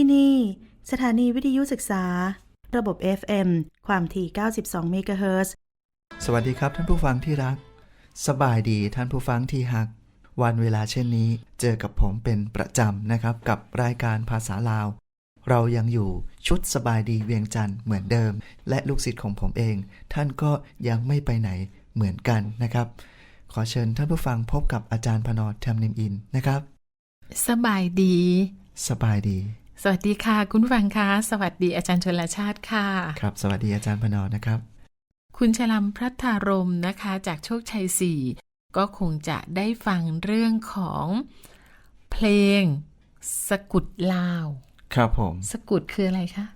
ที่นี่ สถานีวิทยุศึกษา ระบบ FM ความถี่ 92 เมกะเฮิรตซ์สวัสดีครับท่านผู้ฟังที่รัก สบายดีท่านผู้ฟังที่ฮัก วันเวลาเช่นนี้เจอกับผมเป็นประจำนะครับ กับรายการภาษาลาว เรายังอยู่ชุดสบายดีเวียงจันทร์เหมือนเดิม และลูกศิษย์ของผมเอง ท่านก็ยังไม่ไปไหนเหมือนกันนะครับ ขอเชิญท่านผู้ฟังพบกับอาจารย์พนอแทมนิมอินนะครับ สบายดี สบายดี สวัสดีค่ะ คุณผู้ฟังคะสวัสดีอาจารย์ชนลชาติค่ะ ครับ สวัสดีอาจารย์พนอนะครับ คุณชลัมพระธารมนะคะ จากโชคชัยสี่ก็คงจะได้ฟังเรื่องของเพลงสกุดลาว ครับผม สกุดคืออะไรคะ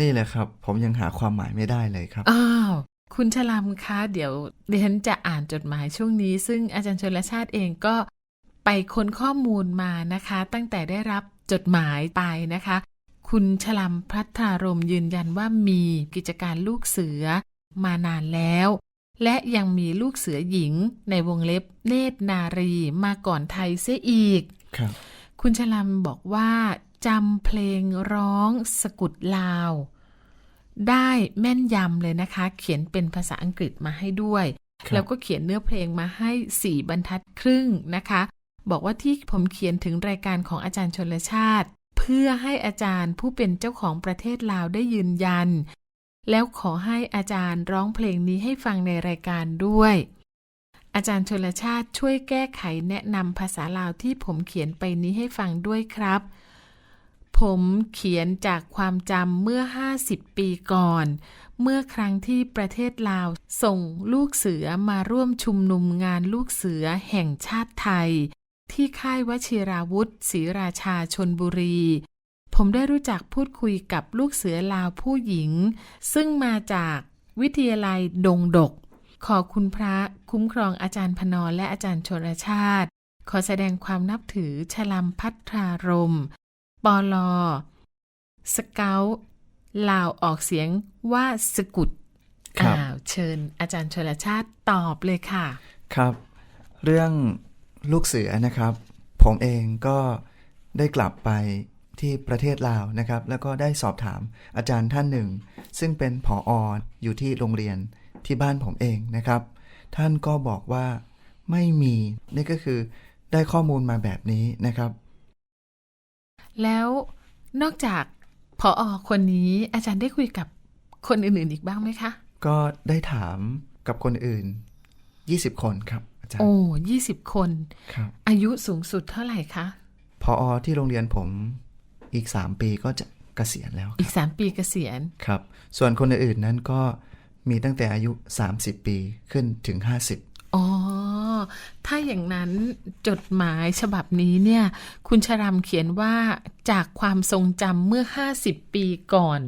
นี่แหละครับ ผมยังหาความหมายไม่ได้เลยครับอ้าวคุณชลัมคะเดี๋ยวดิฉันจะอ่านจดหมายช่วงนี้ ซึ่งอาจารย์ชนลชาติเองก็ไปค้นข้อมูลมานะคะ ตั้งแต่ได้รับ จดหมายไปนะคะ คุณชลัมพัฒารมยืนยันว่ามีกิจการลูกเสือมานานแล้ว และยังมีลูกเสือหญิงในวงเล็บเนตรนารีมาก่อนไทยเสียอีกครับคุณชลัมบอกว่าจำเพลงร้องสกุดลาว ได้แม่นยำเลยนะคะ เขียนเป็นภาษาอังกฤษมาให้ด้วยครับแล้วก็เขียนเนื้อเพลงมาให้สี่บรรทัดครึ่งนะคะ บอกว่าที่ผมเขียนถึงรายการของอาจารย์ชนลชาติ เพื่อให้อาจารย์ผู้เป็นเจ้าของประเทศลาวได้ยืนยัน แล้วขอให้อาจารย์ร้องเพลงนี้ให้ฟังในรายการด้วย อาจารย์ชนลชาติช่วยแก้ไขแนะนำภาษาลาวที่ผมเขียนไปนี้ให้ฟังด้วยครับ ผมเขียนจากความจำเมื่อ 50 ปีก่อนเมื่อครั้งที่ประเทศลาวส่งลูกเสือมาร่วมชุมนุมงานลูกเสือแห่งชาติไทย ที่ค่ายวชิราวุธศรีราชาชนบุรี ผมได้รู้จักพูดคุยกับลูกเสือลาวผู้หญิง ซึ่งมาจากวิทยาลัยดงดก ขอคุณพระคุ้มครองอาจารย์พนอและอาจารย์ชนชาติ ขอแสดงความนับถือชลัมพัทรารมปอลอสเกลลาวออกเสียงว่าสกุดครับอ้าวเชิญอาจารย์ชลชาติตอบเลยค่ะ ครับ เรื่อง ลูกเสือนะครับ ผมเองก็ได้กลับไปที่ประเทศลาวนะครับ แล้วก็ได้สอบถามอาจารย์ท่านหนึ่ง ซึ่งเป็นผอออยู่ที่โรงเรียนที่บ้านผมเองนะครับ ท่านก็บอกว่าไม่มีนี่ก็คือได้ข้อมูลมาแบบนี้นะครับ แล้วนอกจากพออคนนี้อาจารย์ได้คุยกับคนอื่นๆอีกบ้างไหมคะ ก็ได้ถามกับคนอื่น 20 คนครับอาจารย์ โอ้ยี่สิบคนครับอายุสูงสุดเท่าไหร่คะพออที่โรงเรียนผมอีก3ปีก็จะเกษียณแล้ว อีกสามปีเกษียณครับ ส่วนคนอื่นๆนั้นก็มีตั้งแต่อายุ 30 ปีขึ้นถึง 50 อ๋อ ถ้าอย่างนั้นจดหมายฉบับนี้เนี่ย คุณชรามเขียนว่าจากความทรงจำเมื่อ 50 ปีก่อน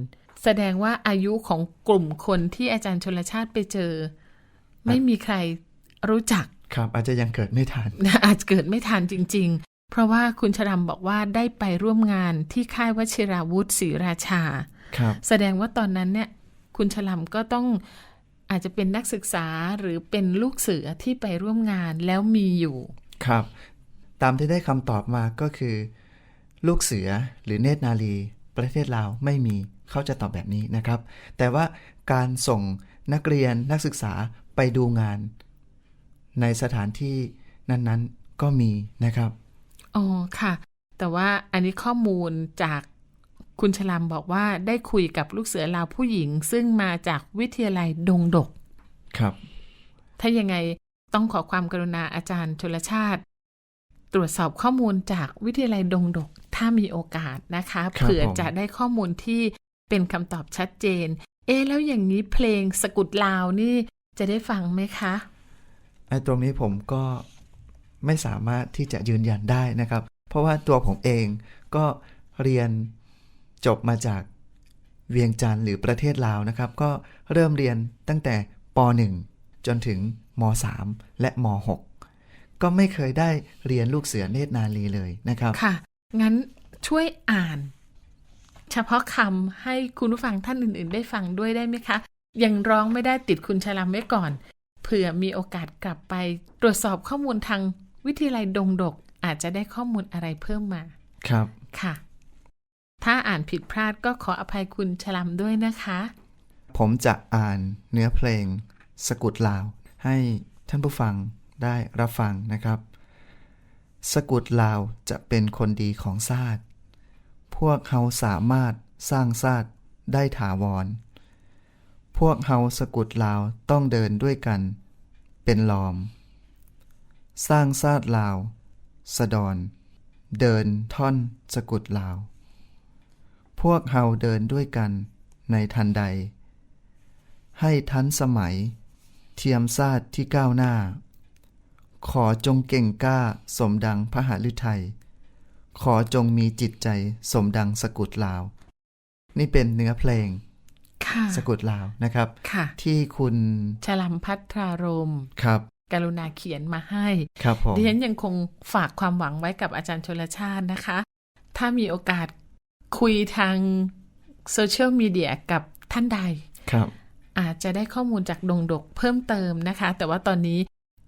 แสดงว่าอายุของกลุ่มคนที่อาจารย์ชนลชาติไปเจอ ไม่มีใครรู้จัก ครับ อาจจะยังเกิดไม่ทัน อาจเกิดไม่ทันจริง ๆ เพราะว่าคุณชรามบอกว่าได้ไปร่วมงานที่ค่ายวชิราวุธศรีราชา ครับ แสดงว่าตอนนั้นเนี่ย คุณฉลามก็ต้องอาจจะเป็นนักศึกษาหรือเป็นลูกเสือที่ไปร่วมงานแล้วมีอยู่ ครับ ตามที่ได้คำตอบมาก็คือ ลูกเสือหรือเนตรนารีประเทศลาวไม่มีเขาจะตอบแบบนี้นะครับ แต่ว่าการส่งนักเรียนนักศึกษาไปดูงาน ในสถานที่นั้นๆก็มีนะครับ อ๋อ ค่ะ แต่ว่าอันนี้ข้อมูลจากคุณฉลามบอกว่าได้คุยกับลูกเสือลาวผู้หญิง ซึ่งมาจากวิทยาลัยดงดก ครับ ถ้ายังไงต้องขอความกรุณาอาจารย์ชลชาติ ตรวจสอบข้อมูลจากวิทยาลัยดงดก ถ้ามีโอกาสนะคะครับเผื่อผมจะได้ข้อมูลที่เป็นคำตอบชัดเจน เอ๊ะแล้วอย่างนี้เพลงสกุดลาวนี่จะได้ฟังไหมคะไอ้ ตรงนี้ผมก็ไม่สามารถที่จะยืนยันได้นะครับ เพราะว่าตัวผมเองก็เรียนจบมาจากเวียงจันทร์หรือประเทศลาวนะครับ ก็เริ่มเรียนตั้งแต่ป .1 จนถึงม .3 และม .6 ก็ไม่เคยได้เรียนลูกเสือเนตรนารีเลยนะครับ ค่ะ งั้นช่วยอ่าน เฉพาะคำให้คุณผู้ฟังท่านอื่น ๆ ได้ฟังด้วยได้ไหมคะ ยังร้องไม่ได้ติดคุณชลามไว้ก่อน เผื่อมีโอกาสกลับไป ตรวจสอบข้อมูลทางวิทยาลัยดงดก อาจจะได้ข้อมูลอะไรเพิ่มมา ครับ ค่ะ ถ้าอ่านผิดพลาดก็ขออภัยคุณชลัมด้วยนะคะ ผมจะอ่านเนื้อเพลง สกุดลาว ให้ท่านผู้ฟังได้รับฟังนะครับ สกุดลาวจะเป็นคนดีของชาติ พวกเฮาสามารถสร้างชาติได้ถาวรพ วกเฮาสกุดลาวต้องเดินด้วยกัน เป็นลอม สร้างชาติลาว สะดอน เดินท่อนสกุดลาว พวกเฮาเดินด้วยกันในทันใด ให้ทันสมัย เทียมซาดที่ก้าวหน้า ขอจงเก่งกล้าสมดังพระหฤทัยขอจงมีจิตใจสมดังสกุดลาว นี่เป็นเนื้อเพลง ค่ะสกุดลาวนะครับค่ะที่คุณชลัมพัทรารมครับกรุณาเขียนมาให้ครับผมดิฉันยังคงฝากความหวังไว้กับอาจารย์ชลชาตินะคะ ถ้ามีโอกาสคุยทางโซเชียลมีเดียกับท่านใดครับ อาจจะได้ข้อมูลจากดงดกเพิ่มเติมนะคะ แต่ว่าตอนนี้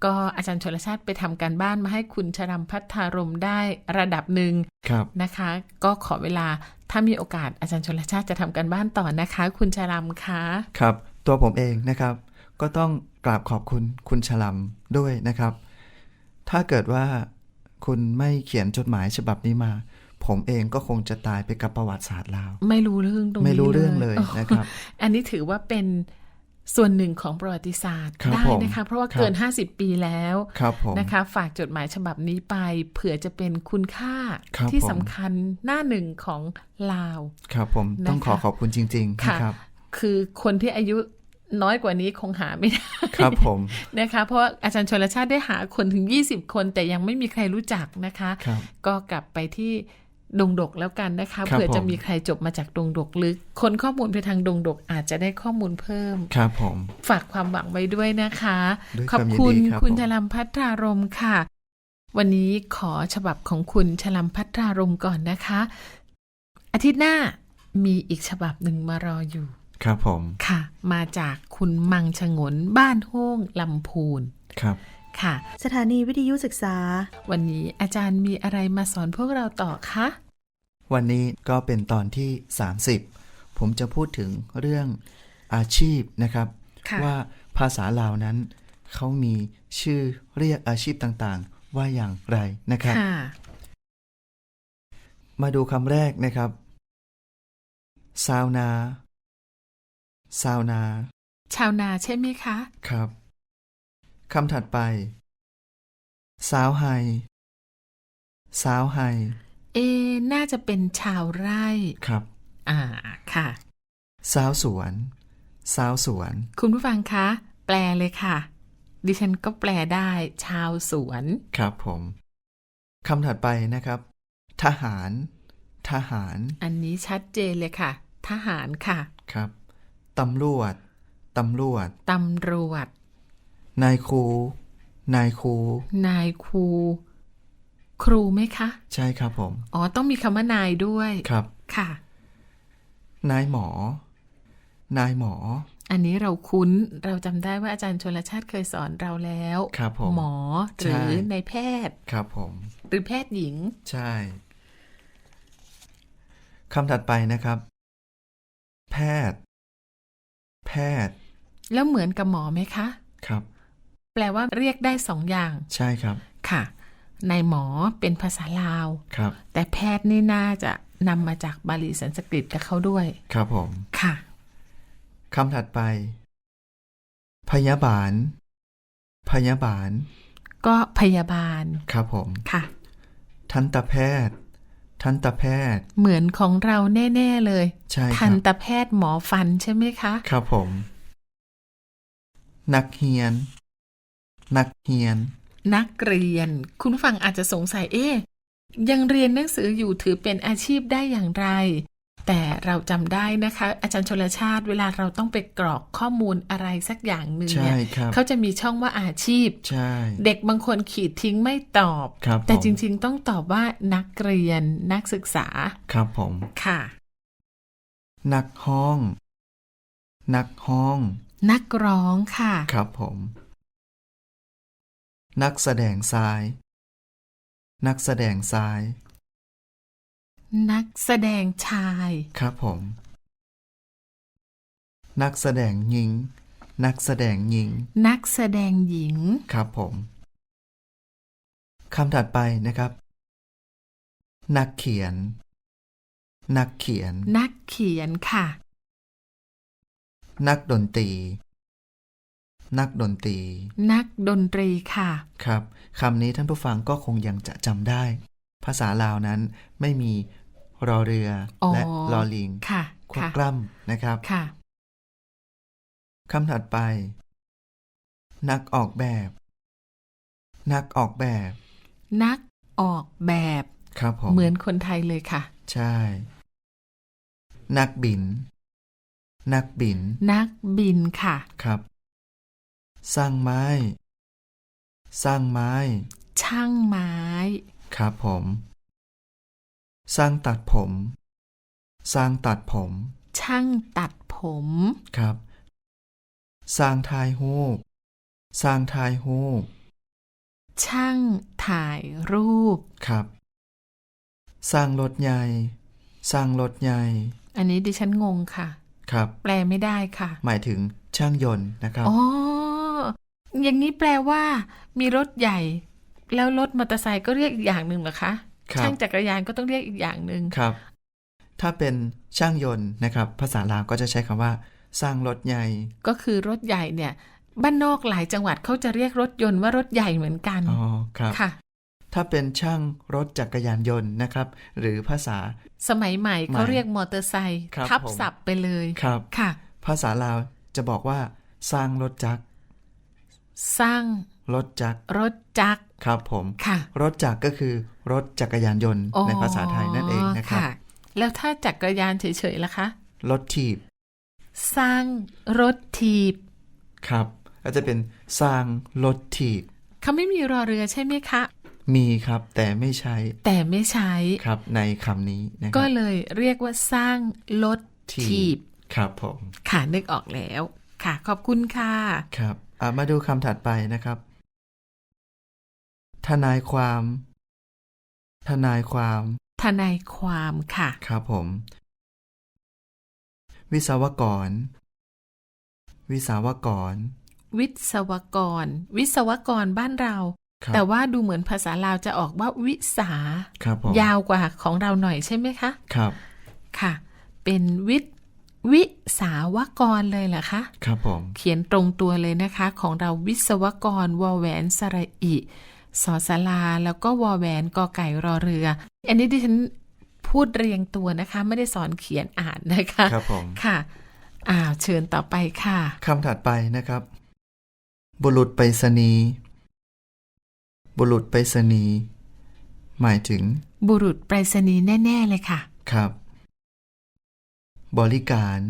ก็อาจารย์ชลชาติไปทำการบ้านมาให้คุณชรัมพัฒารมได้ระดับหนึ่งครับนะคะ ก็ขอเวลา ถ้ามีโอกาสอาจารย์ชลชาติจะทำการบ้านต่อนะคะ คุณชรัมคะครับ ตัวผมเองนะครับ ก็ต้องกราบขอบคุณคุณฉลัมด้วยนะครับ ถ้าเกิดว่าคุณไม่เขียนจดหมายฉบับนี้มา ผมเองก็คงจะตายไปกับประวัติศาสตร์ลาว ไม่รู้เรื่องตรงนี้ไม่รู้เรื่องเลยโนะครับ อันนี้ถือว่าเป็น ส่วนหนึ่งของประวัติศาสตร์ครับได้ผมนะคะ เพราะว่าครับเกิน 50 ปีแล้วครับผมนะคะ ฝากจดหมายฉบับนี้ไป เผื่อจะเป็นคุณค่าครับที่ผมสำคัญหน้าหนึ่งของลาว ครับผมต้องนะคะขอขอบคุณจริงๆค่ะนะครับ คือคนที่อายุน้อยกว่านี้คงหาไม่ได้ ครับผมนะคะ เพราะว่าอาจารย์ชลชาติได้หาคนถึง 20 คน แต่ยังไม่มีใครรู้จักนะคะครับก็กลับไปที่ ดงดกแล้วกันนะคะครับเผื่อจะผมมีใครจบมาจากดงดกหรือคนข้อมูลไปทางดงดกอาจจะได้ข้อมูลเพิ่มครับผมฝากความหวังไว้ด้วยนะคะด้วยขอบความยินคุณดีครับคุณผมชลัมพัทรารมค่ะ วันนี้ขอฉบับของคุณชลัมพัทรารมก่อนนะคะ อาทิตย์หน้ามีอีกฉบับหนึ่งมารออยู่ ครับผมค่ะ มาจากคุณมังชงนบ้านโฮ่งลำพูนครับค่ะ สถานีวิทยุศึกษา วันนี้อาจารย์มีอะไรมาสอนพวกเราต่อคะ วันนี้ก็เป็นตอนที่ 30 ผมจะพูดถึงเรื่องอาชีพนะครับค่ะว่าภาษาลาวนั้น เขามีชื่อเรียกอาชีพต่างๆ ว่าอย่างไรนะครับค่ะมาดูคำแรกนะครับซาวนาซาวนา ชาวนาใช่ไหมคะ ครับคำถัดไปสาวไฮสาวไฮ เอ น่าจะเป็นชาวไร่ครับ อ่าค่ะ สาวสวน สาวสวน คุณผู้ฟังคะ แปลเลยค่ะ ดิฉันก็แปลได้ ชาวสวน ครับผมคำถัดไปนะครับ ทหาร ทหาร อันนี้ชัดเจนเลยค่ะ ทหารค่ะ ครับตำรวจ ตำรวจ ตำรวจ นายครู นายครู นายครู ครูไหมคะ ใช่ครับผม อ๋อ ต้องมีคำว่านายด้วยครับ ค่ะ นายหมอ นายหมอ อันนี้เราคุ้นเราจำได้ว่าอาจารย์ชนลชาติเคยสอนเราแล้วครับผมหมอหรือใช่ในายแพทย์ครับผม หรือแพทย์หญิง ใช่คำถัดไปนะครับ แพทย์ แพทย์ แล้วเหมือนกับหมอไหมคะ ครับ แปลว่าเรียกได้สองอย่าง ใช่ครับ ค่ะ นายหมอเป็นภาษาลาว ครับ แต่แพทย์นี่น่าจะนำมาจากบาลีสันสกฤตกับเขาด้วย ครับผม ค่ะ คำถัดไป พยาบาล พยาบาล ก็พยาบาล ครับผม ค่ะ ทันตแพทย์ ทันตแพทย์ เหมือนของเราแน่ ๆ เลย ใช่คทัรันบตแพทย์หมอฟันใช่ไหมคะ ครับผม นักเรียน นักเรียน นักเรียน คุณผู้ฟังอาจจะสงสัยเอ๊ะยังเรียนหนังสืออยู่ถือเป็นอาชีพได้อย่างไร แต่เราจำได้นะคะ อาจารย์ชลชาติเวลาเราต้องไปกรอกข้อมูลอะไรสักอย่างหนึ่งใช่เนี่ยครับเขาจะมีช่องว่าอาชีพใช่เด็กบางคนขีดทิ้งไม่ตอบครับแต่ผมจริงๆต้องตอบว่านักเรียนนักศึกษา ครับผมค่ะ นักห้อง นักห้อง นักร้องค่ะ ครับผม นักแสดงทราย นักแสดงทราย นักแสดงชาย ครับผม นักแสดงหญิง นักแสดงหญิง นักแสดงหญิง ครับผมคำถัดไปนะครับ นักเขียน นักเขียน นักเขียนค่ะ นักดนตรี นักดนตรี นักดนตรีค่ะ ครับคำนี้ท่านผู้ฟังก็คงยังจะจำได้ ภาษาลาวนั้นไม่มีรอเรือออและลอลิงค่ะควบค่ะกล้ำนะครับค่ะคำถัดไป นักออกแบบ นักออกแบบ นักออกแบบครับผมเหมือนคนไทยเลยค่ะ ใช่ นักบิน นักบิน นักบินค่ะ ครับ สร้างไม้ สร้างไม้ ช่างไม้ ครับผม สร้างตัดผม สร้างตัดผม ช่างตัดผม ครับ สร้างทายหูปสร้างทายหูปช่างถ่ายรูป ครับ สร้างรถใหญ่ สร้างรถใหญ่ อันนี้ดิฉันงงค่ะ ครับ แปลไม่ได้ค่ะ หมายถึงช่างยนต์นะครับ อ๋อ อย่างนี้แปลว่า มีรถใหญ่ แล้วรถมอเตอร์ไซค์ก็เรียกอีกอย่างหนึ่งเหรอคะครับช่างจักรยานก็ต้องเรียกอีกอย่างหนึ่งครับ ถ้าเป็นช่างยนต์นะครับ ภาษาลาวก็จะใช้คำว่า สร้างรถใหญ่ ก็คือรถใหญ่เนี่ย บ้านนอกหลายจังหวัดเขาจะเรียกรถยนต์ว่ารถใหญ่เหมือนกันอ๋อครับค่ะ ถ้าเป็นช่างรถจักรยานยนต์นะครับ หรือภาษา สมัยใหม่เขาเรียกมอเตอร์ไซค์ครับทับผมศัพท์ไปเลยครับค่ะ ภาษาลาวจะบอกว่า สร้างรถจักร สร้างรถจักรรถจักรครับผมค่ะ รถจักรก็คือรถจักรยานยนต์อ๋อในภาษาไทยนั่นเองนะครับแล้วถ้าจักรยานเฉยๆล่ะคะ รถถีบ สร้างรถถีบ ครับก็จะเป็นสร้างรถถีบเขาไม่มีรอเรือใช่ไหมคะ มีครับแต่ไม่ใช้ แต่ไม่ใช้ครับในคำนี้นะคก็รับเลยเรียกว่าสร้างรถถีบ ครับผม ค่ะนึกออกแล้ว ค่ะ ขอบคุณค่ะ ครับอะ มาดูคำถัดไปนะครับ ทนายความ ทนายความ ทนายความค่ะ ครับผม วิศวกร วิศวกร วิศวกร วิศวกรบ้านเราครับแต่ว่าดูเหมือนภาษาลาวจะออกว่าวิสาครับผมยาวกว่าของเราหน่อยใช่ไหมคะ ครับ ค่ะ เป็นวิ วิสาวกรเลยเหรอคะ ครับผม เขียนตรงตัวเลยนะคะ ของเราวิศวกรวอแหวนสระอิสอสลา แล้วก็วอแหวนกอไก่รอเรือ อันนี้ดิฉันพูดเรียงตัวนะคะ ไม่ได้สอนเขียนอ่านนะคะ ครับผมค่ะอ้าวเชิญต่อไปค่ะคำถัดไปนะครับ บุรุษไปรษณีย์บุรุษไปรษณีย์หมายถึง บุรุษไปรษณีย์แน่ ๆ เลยค่ะ ครับ บริการ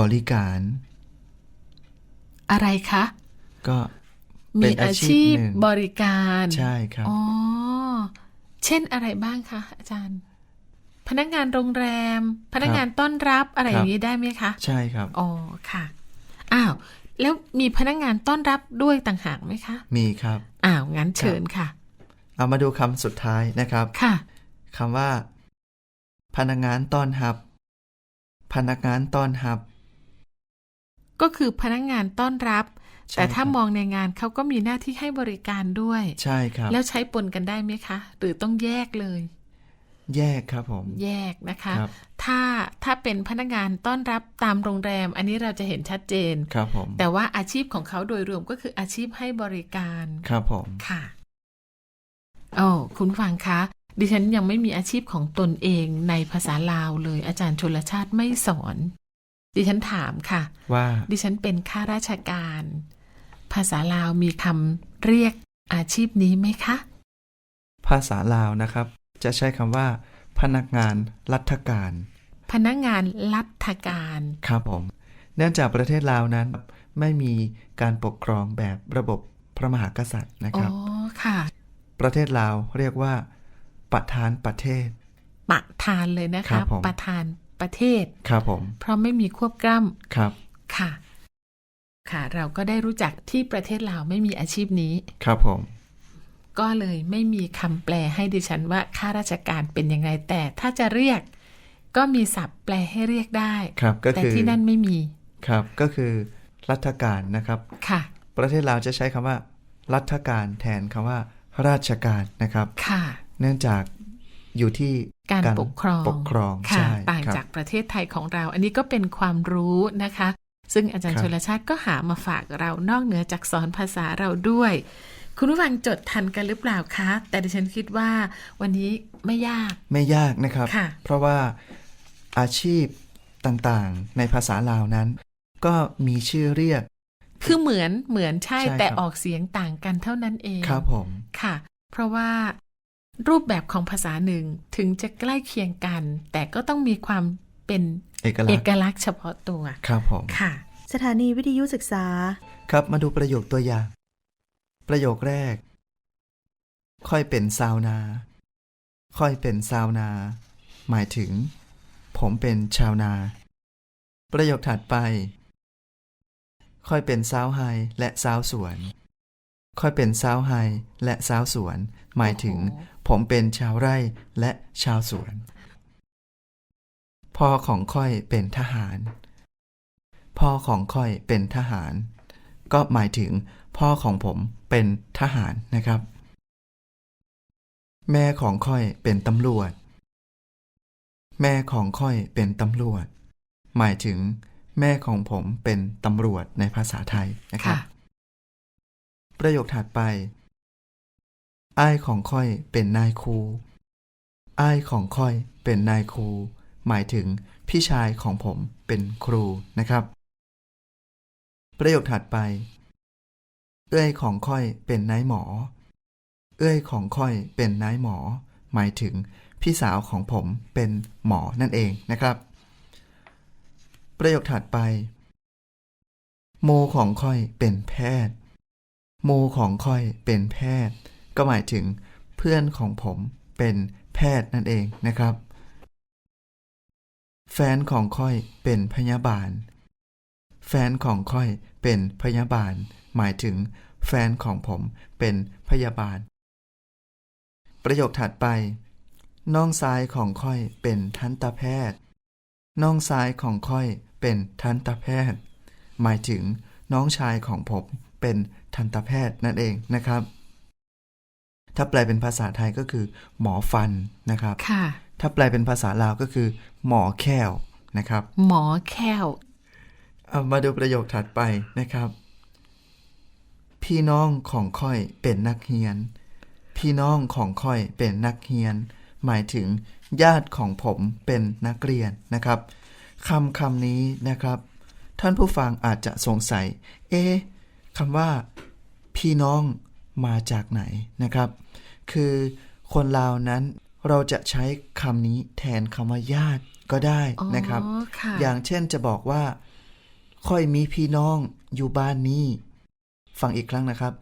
บริการ อะไรคะ ก็เป็มีนอาอาชีชีพพหนึ่งบริการใช่ครับอ๋อเช่นอะไรบ้างคะอาจารย์ พนักงานโรงแรม พนักงานต้อนรับอะไรอย่างนี้ได้ไหมคะ ใช่ครับอ๋อค่ะอ้าวแล้วมีพนักงานต้อนรับด้วยต่างหากไหมคะ มีครับอ้าวงั้นเชิญค่ะ เอามาดูคำสุดท้ายนะครับค่ะคำว่า พนักงานต้อนรับ พนักงานต้อนรับ ก็คือพนักงานต้อนรับ ใช่แต่ถ้าครับ มองในงานเขาก็มีหน้าที่ให้บริการด้วย ใช่ครับ แล้วใช้ปนกันได้ไหมคะ หรือต้องแยกเลย แยกครับผม แยกนะคะ ครับ ถ้าถ้าเป็นพนักงานต้อนรับตามโรงแรม อันนี้เราจะเห็นชัดเจน ครับผมแต่ว่าอาชีพของเขาโดยรวมก็คืออาชีพให้บริการ ครับผม ค่ะ โอ้ คุณผู้ฟังคะ ดิฉันยังไม่มีอาชีพของตนเองในภาษาลาวเลย อาจารย์ชนลชาติไม่สอน ดิฉันถามค่ะ ว่า ดิฉันเป็นข้าราชการ ภาษาลาวมีคำเรียกอาชีพนี้ไหมคะ ภาษาลาวนะครับ จะใช้คำว่า พนักงานรัฐการ พนักงานรัฐการ ครับผม เนื่องจากประเทศลาวนั้น ไม่มีการปกครองแบบระบบพระมหากษัตริย์นะอ๋คอรับค่ะ ประเทศลาวเรียกว่า ประธานประเทศ ประธานเลยนะครัคะบผมประธานประเทศ ครับผม เพราะไม่มีควบกล้ครับำค่ะ ค่ะ เราก็ได้รู้จักที่ประเทศลาวไม่มีอาชีพนี้ ครับผม ก็เลยไม่มีคำแปลให้ดิฉันว่าข้าราชการเป็นยังไงแต่ถ้าจะเรียก ก็มีศัพท์แปลให้เรียกได้ ครับ ก็แต่คือที่นั่นไม่มี ครับ ก็คือรัฐการนะครับ ค่ะ ประเทศลาวจะใช้คำว่า รัฐการแทนคำว่า ราชการนะครับ ค่ะ เนื่องจากอยู่ที่การปกครองปกครองค่ะใช่ต่างครับจากประเทศไทยของเรา อันนี้ก็เป็นความรู้นะคะ ซึ่งอาจารย์ครับชลชาติก็หามาฝากเรานอกเหนือจากสอนภาษาเราด้วย คุณผู้ฟังจดทันกันหรือเปล่าคะ แต่ดิฉันคิดว่าวันนี้ไม่ยากไม่ยากนะครับค่ะเพราะว่าอาชีพต่างๆ ในภาษาลาวนั้น ก็มีชื่อเรียก คือเหมือนเหมือนใช่ใช่แต่ครับออกเสียงต่างกันเท่านั้นเองครับผมค่ะ เพราะว่า รูปแบบของภาษาหนึ่งถึงจะใกล้เคียงกัน แต่ก็ต้องมีความเป็นเอกลัเอกษณ์ลักษณ์เฉพาะตัว ครับผม ค่ะ สถานีวิทยุศึกษา ครับมาดูประโยคตัวอย่าง ประโยคแรก ค่อยเป็นซาวนา ค่อยเป็นซาวนา หมายถึง ผมเป็นชาวนา ประโยคถัดไป ค่อยเป็นสาวไฮและสาวสวน ค่อยเป็นสาวไฮและสาวสวน หมายถึงโอ้โหผมเป็นชาวไร่และชาวสวน พ่อของค่อยเป็นทหาร พ่อของค่อยเป็นทหาร ก็หมายถึงพ่อของผมเป็นทหารนะครับ แม่ของค่อยเป็นตำรวจ แม่ของค่อยเป็นตำรวจ หมายถึงแม่ของผมเป็นตำรวจในภาษาไทยนะครับค่ะประโยคถัดไป อ้ายของค่อยเป็นนายครูอ้ายของค่อยเป็นนายครู หมายถึงพี่ชายของผมเป็นครูนะครับ ประโยคถัดไป เอื้อยของค่อยเป็นนายหมอ เอื้อยของค่อยเป็นนายหมอ หมายถึงพี่สาวของผมเป็นหมอนั่นเองนะครับ ประโยคถัดไป โมของค่อยเป็นแพทย์ โมของค่อยเป็นแพทย์ ก็หมายถึงเพื่อนของผมเป็นแพทย์นั่นเองนะครับ แฟนของค่อยเป็นพยาบาล แฟนของค่อยเป็นพยาบาล หมายถึง แฟนของผมเป็นพยาบาล ประโยคถัดไป น้องซ้ายของค่อยเป็นทันตแพทย์ น้องซ้ายของค่อยเป็นทันตแพทย์ หมายถึงน้องชายของผมเป็นทันตแพทย์นั่นเองนะครับ ถ้าแปลเป็นภาษาไทยก็คือ หมอฟันนะครับค่ะถ้าแปลเป็นภาษาลาวก็คือ หมอแค้วนะครับ หมอแค้วเอามาดูประโยคถัดไปนะครับ พี่น้องของค่อยเป็นนักเรียน พี่น้องของค่อยเป็นนักเรียน หมายถึงญาติของผมเป็นนักเรียนนะครับคำคำนี้นะครับ ท่านผู้ฟังอาจจะสงสัย เอ๊ะคำว่า พี่น้อง มาจากไหนนะครับ คือคนลาวนั้นเราจะใช้คำนี้แทนคำว่าญาติก็ได้อ๋อนะครับค่ะอย่างเช่นจะบอกว่า ค่อยมีพี่น้องอยู่บ้านนี้ ฟังอีกครั้งนะครับ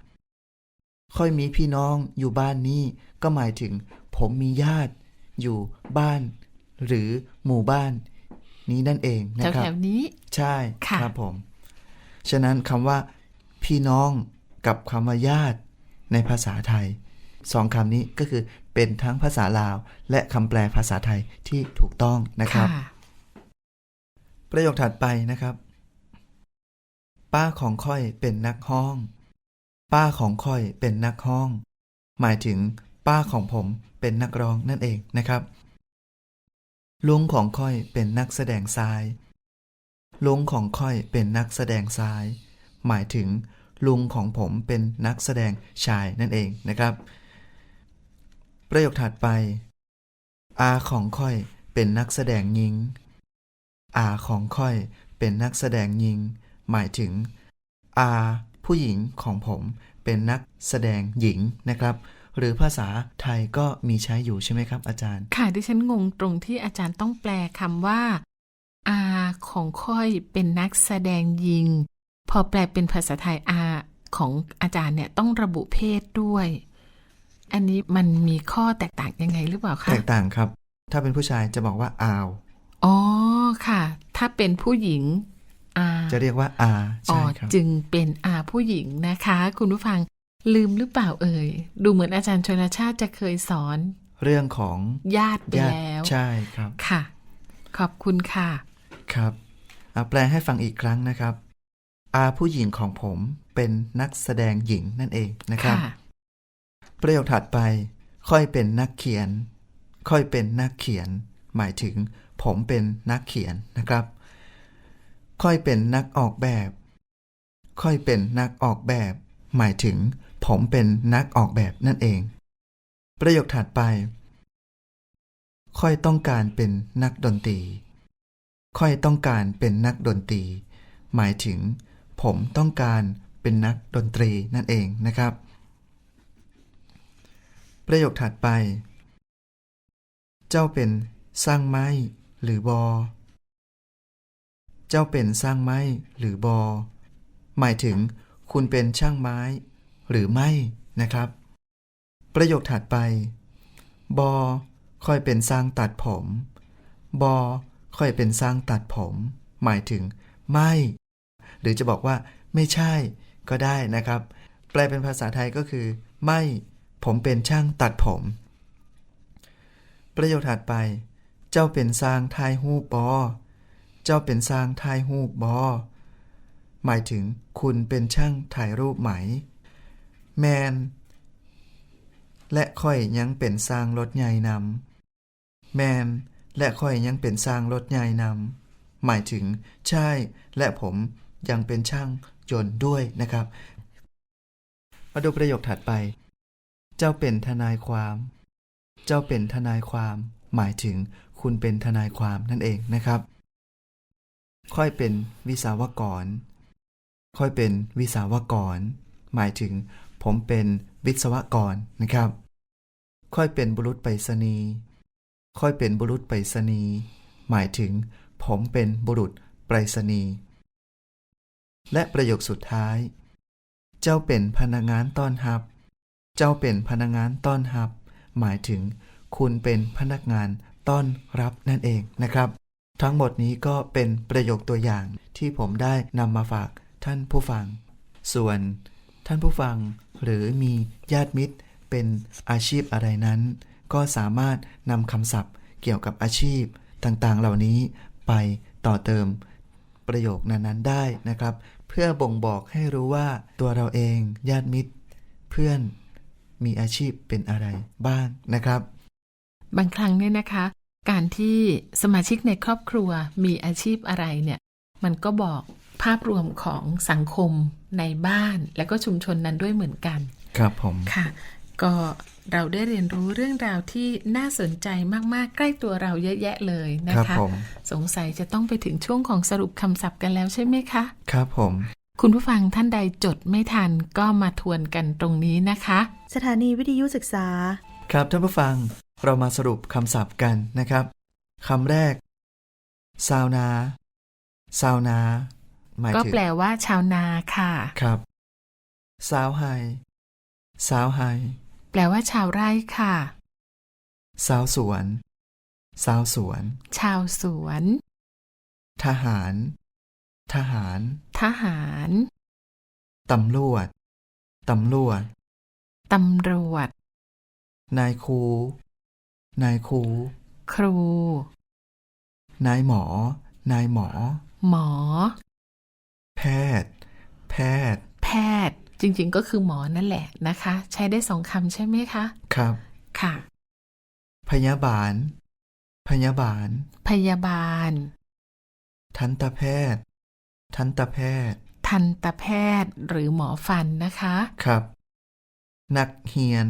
ค่อยมีพี่น้องอยู่บ้านนี้ ก็หมายถึง ผมมีญาติอยู่บ้าน หรือหมู่บ้าน นี้นั่นเองนะแถวครับแถวนี้ ใช่ค่ะครับผม ฉะนั้นคำว่า พี่น้องกับคำว่าญาติ ในภาษาไทยสองคำนี้ก็คือเป็นทั้งภาษาลาว และคำแปลภาษาไทยที่ถูกต้องนะครับค่ะประโยคถัดไปนะครับ ป้าของค่อยเป็นนักห้อง ป้าของค่อยเป็นนักห้อง หมายถึง ป้าของผมเป็นนักร้องนั่นเองนะครับ ลุงของค่อยเป็นนักแสดงทราย ลุงของค่อยเป็นนักแสดงทราย หมายถึง ลุงของผมเป็นนักแสดงชายนั่นเองนะครับ ประโยคถัดไป อาของค่อยเป็นนักแสดงหญิง อาของค่อยเป็นนักแสดงหญิง หมายถึง อาผู้หญิงของผมเป็นนักแสดงหญิงนะครับ หรือภาษาไทยก็มีใช้อยู่ใช่ไหมครับ อาจารย์ ค่ะดิฉันงงตรงที่อาจารย์ต้องแปลคำว่าอาของค่อยเป็นนักแสดงยิง พอแปลเป็นภาษาไทยอาของอาจารย์เนี่ยต้องระบุเพศด้วย อันนี้มันมีข้อแตกต่างยังไงหรือเปล่าคะแตกต่างครับ ถ้าเป็นผู้ชายจะบอกว่าอาวอ๋อค่ะ ถ้าเป็นผู้หญิงอาจะเรียกว่าอาอ๋อใช่ครับจึงเป็นอาผู้หญิงนะคะ คุณผู้ฟังลืมหรือเปล่าเอ่ย ดูเหมือนอาจารย์ชนชาติจะเคยสอน เรื่องของญาติไปญาติแล้วใช่ครับค่ะ ขอบคุณค่ะ ครับอะแปลให้ฟังอีกครั้งนะครับ อาผู้หญิงของผมเป็นนักแสดงหญิงนั่นเองนะครับค่ะประโยคถัดไปค่อยเป็นนักเขียน ค่อยเป็นนักเขียน หมายถึง ผมเป็นนักเขียนนะครับ ค่อยเป็นนักออกแบบ ค่อยเป็นนักออกแบบ หมายถึง ผมเป็นนักออกแบบนั่นเอง ประโยคถัดไป ค่อยต้องการเป็นนักดนตรี ค่อยต้องการเป็นนักดนตรี หมายถึง ผมต้องการเป็นนักดนตรีนั่นเองนะครับ ประโยคถัดไป เจ้าเป็นสร้างไม้หรือบอ เจ้าเป็นสร้างไม้หรือบอ หมายถึงคุณเป็นช่างไม้ หรือไม่นะครับ ประโยคถัดไป บอค่อยเป็นสร้างตัดผม บอค่อยเป็นสร้างตัดผม หมายถึง ไม่ หรือจะบอกว่าไม่ใช่ก็ได้นะครับ แปลเป็นภาษาไทยก็คือ ไม่ผมเป็นช่างตัดผม ประโยคถัดไป เจ้าเป็นสร้างทายหูปบอ เจ้าเป็นสร้างทายหูปบอ หมายถึงคุณเป็นช่างถ่ายรูปไหม แมน และค่อยยังเป็นสร้างรถใหญ่นำแมน และค่อยยังเป็นสร้างรถใหญ่นำหมายถึง ใช่ และผม ยังเป็นช่างยนต์ด้วยนะครับ มาดูประโยคถัดไป เจ้าเป็นทนายความ เจ้าเป็นทนายความ หมายถึงคุณเป็นทนายความนั่นเองนะครับ ค่อยเป็นวิศวกร ค่อยเป็นวิศวกร หมายถึง ผมเป็นวิศวกรนะครับ ค่อยเป็นบุรุษไปรษณีย์ค่อยเป็นบุรุษไปรษณีย์หมายถึง ผมเป็นบุรุษไปรษณีย์ และประโยคสุดท้าย เจ้าเป็นพนักงานต้อนรับ เจ้าเป็นพนักงานต้อนรับ หมายถึง คุณเป็นพนักงานต้อนรับนั่นเองนะครับ ทั้งหมดนี้ก็เป็นประโยคตัวอย่างที่ผมได้นำมาฝากท่านผู้ฟัง ส่วนท่านผู้ฟังหรือมีญาติมิตรเป็นอาชีพอะไรนั้น ก็สามารถนำคำศัพท์เกี่ยวกับอาชีพต่างๆ เหล่านี้ไปต่อเติมประโยคนั้นๆได้นะครับ เพื่อบ่งบอกให้รู้ว่าตัวเราเองญาติมิตร เพื่อนมีอาชีพเป็นอะไรบ้างนะครับ บางครั้งเนี่ยนะคะ การที่สมาชิกในครอบครัวมีอาชีพอะไรเนี่ยมันก็บอกภาพรวมของสังคมในบ้านและก็ชุมชนนั้นด้วยเหมือนกัน ครับผมค่ะ ก็เราได้เรียนรู้เรื่องราวที่น่าสนใจมาก ๆ ใกล้ตัวเราเยอะแยะเลยนะครับคะผมสงสัยจะต้องไปถึงช่วงของสรุปคำศัพท์กันแล้วใช่ไหมคะ ครับผม คุณผู้ฟังท่านใดจดไม่ทันก็มาทวนกันตรงนี้นะคะ สถานีวิทยุศึกษา ครับท่านผู้ฟังเรามาสรุปคำศัพท์กันนะครับคำแรกซาวนาซาวนาหมายก็ถึงแปลว่าชาวนาค่ะ ครับ สาวไฮสาวไฮ แปลว่าชาวไร่ค่ะ สาวสวน สาวสวน ชาวสวน ทหาร ทหาร ทหาร ตำรวจ ตำรวจ ตำรวจ นายครู นายครู ครู นายหมอ นายหมอ หมอ แพทย์ แพทย์ แพทย์ จริง ๆ ก็คือหมอนั่นแหละนะคะ ใช้ได้สองคำใช่ไหมคะ ครับ ค่ะ พยาบาล พยาบาล พยาบาล ทันตแพทย์ ทันตแพทย์ ทันตแพทย์หรือหมอฟันนะคะ ครับ นักเฮียน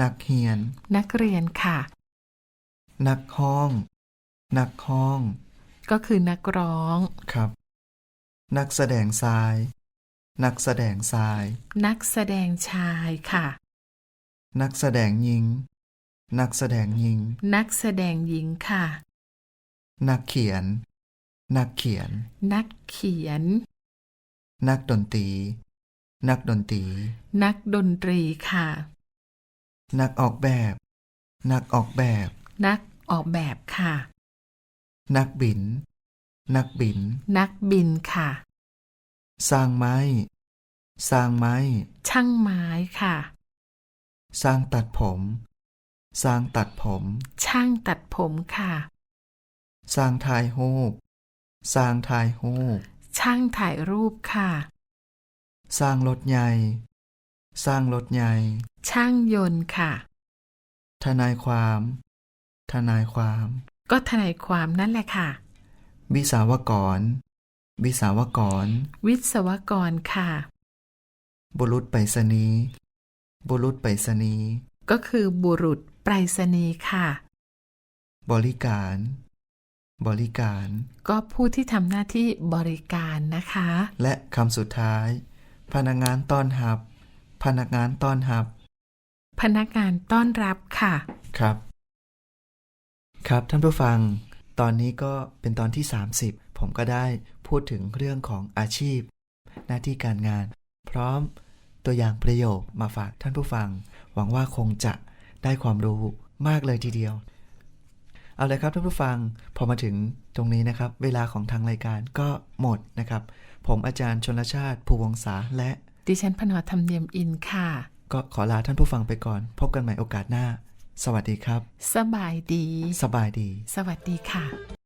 นักเฮียน นักเรียนค่ะ นักห้อง นักห้อง ก็คือนักร้อง ครับ นักแสดงทราย นักแสดงทราย นักแสดงชายค่ะ นักแสดงหญิง นักแสดงหญิง นักแสดงหญิงค่ะ นักเขียน นักเขียน นักเขียน นักดนตรี นักดนตรี นักดนตรีค่ะ นักออกแบบ นักออกแบบ นักออกแบบค่ะ นักบิน นักบิน นักบินค่ะ สร้างไม้ สร้างไม้ ช่างไม้ค่ะ สร้างตัดผม สร้างตัดผม ช่างตัดผมค่ะ สร้างถ่ายรูปสร้างถ่ายรูปช่างถ่ายรูปค่ะ สร้างรถใหญ่ สร้างรถใหญ่ ช่างยนต์ค่ะ ทนายความ ทนายความ ก็ทนายความนั่นแหละค่ะ วิศาวกร วิศาวกร วิศวกรค่ะ บุรุษไปรษณีย์บุรุษไปรษณีย์ก็คือบุรุษไปรษณีย์ค่ะ บริการ บริการ ก็ผู้ที่ทำหน้าที่บริการนะคะ และคำสุดท้าย พนักงานต้อนรับ พนักงานต้อนรับ พนักงานต้อนรับค่ะ ครับ ครับท่านผู้ฟัง ตอนนี้ก็เป็นตอนที่ 30 ผมก็ได้พูดถึงเรื่องของอาชีพ หน้าที่การงาน พร้อมตัวอย่างประโยคมาฝากท่านผู้ฟัง หวังว่าคงจะได้ความรู้มากเลยทีเดียว เอาเลยครับท่านผู้ฟัง พอมาถึงตรงนี้นะครับ เวลาของทางรายการก็หมดนะครับ ผมอาจารย์ชนลชาติภูวงศาและดิฉันพนอธรรมเนียมอินค่ะ ก็ขอลาท่านผู้ฟังไปก่อน พบกันใหม่โอกาสหน้า สวัสดีครับ สบายดี สบายดี สวัสดีค่ะ